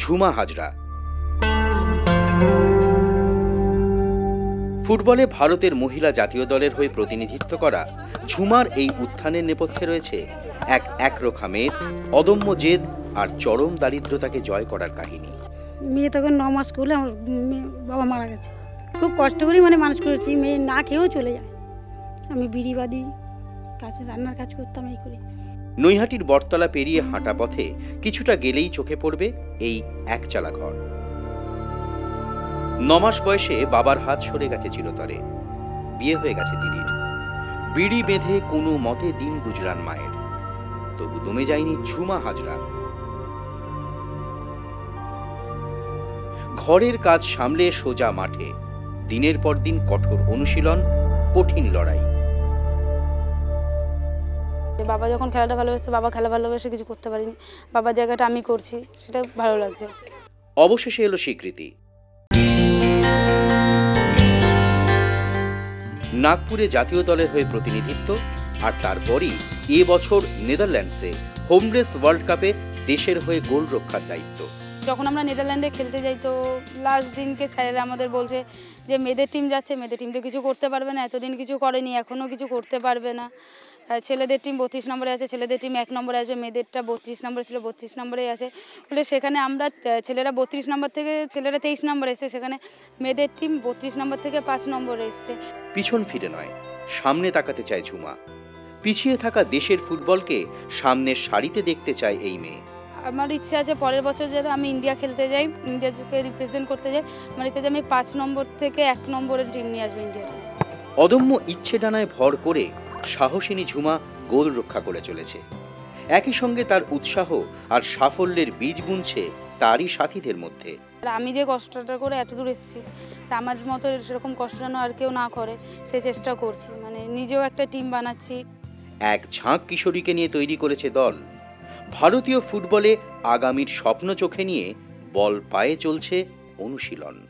ঝুমা হাজরা। ফুটবলে ভারতের মহিলা জাতীয় দলের হয়ে প্রতিনিধিত্ব করা ঝুমার এই উত্থানের নেপথ্যে রয়েছে এক একরোখা মেয়ের অদম্য জেদ আর চরম দারিদ্রতাকে জয় করার কাহিনী। মেয়ে তখন ন মাস করলে আমার বাবা মারা গেছে। খুব কষ্ট করে মানে মানুষ করেছি, মেয়ে না খেয়েও চলে যায়। আমি বিড়ি বাঁধি কাছে রান্নার কাজ করতাম এই করে। নৈহাটির বটতলা পেরিয়ে হাঁটা পথে কিছুটা গেলেই চোখে পড়বে এই একচালা ঘর। নমাস বয়সে বাবার হাত সরে গেছে চিরতরে। বিয়ে হয়ে গেছে দিদির। বিড়ি বেঁধে কোনো মতে দিন গুজরান মায়ের। তবু দমে যায়নি ঝুমা হাজরা। ঘরের কাজ সামলে সোজা মাঠে। দিনের পর দিন কঠোর অনুশীলন, কঠিন লড়াই। বাবা যখন খেলাটা ভালোবাসে বাবা খেলা ভালোবেসে কিছু করতে পারিনি। বাবার জায়গাটা আমি করছি সেটা ভালো লাগছে। অবশেষে এলো স্বীকৃতি। নাগপুরে জাতীয় দলের হয়ে প্রতিনিধিত্ব আর তারপরই এ বছর নেদারল্যান্ডসে হোমলেস ওয়ার্ল্ড কাপে দেশের হয়ে গোল রক্ষার দায়িত্ব। যখন আমরা নেদারল্যান্ডে খেলতে যাই তো লাস্ট দিনকে স্যারেরা আমাদের বলছে যে মেয়েদের টিম যাচ্ছে মেয়েদের টিম তো কিছু করতে পারবে না এতদিন কিছু করেনি এখনও কিছু করতে পারবে না। ছেলেদের টিম বত্রিশ নম্বরে আছে ছেলেদের টিম এক নম্বরে আসবে মেয়েদেরটা বত্রিশ নম্বরে ছিল বত্রিশ নম্বরেই আছে। বলে সেখানে আমরা ছেলেরা বত্রিশ নম্বর থেকে ছেলেরা তেইশ নম্বর এসে সেখানে মেয়েদের টিম বত্রিশ নম্বর থেকে পাঁচ নম্বরে এসছে। পিছন ফিরে নয় সামনে তাকাতে চায় ঝুমা। পিছিয়ে থাকা দেশের ফুটবলকে সামনের সারিতে দেখতে চায় এই মেয়ে। আমার ইচ্ছে আছে পরের বছর যাতে আমি ইন্ডিয়া খেলতে যাই ইন্ডিয়াকে রিপ্রেজেন্ট করতে যাই। আমার ইচ্ছে আছে আমি পাঁচ নম্বর থেকে এক নম্বরের টিম নিয়ে আসব ইন্ডিয়া অদম্য ইচ্ছে ডানায় ভর করে সাহসিনী ঝুমা গোল রক্ষা করে চলেছে। একই সঙ্গে তার উৎসাহ আর সাফল্যের বীজ বুনছে তারই সাথীদের মধ্যে। আমি যে কষ্টটা করে এত দূর এসেছি তা আমার মতো সেরকম কষ্ট যেন আর কেউ না করে সে চেষ্টা করছি। মানে নিজেও একটা টিম বানাচ্ছি। এক ঝাঁক কিশোরীকে নিয়ে তৈরি করেছে দল। ভারতীয় ফুটবলে আগামীর স্বপ্ন চোখে নিয়ে বল পায়ে চলছে অনুশীলন।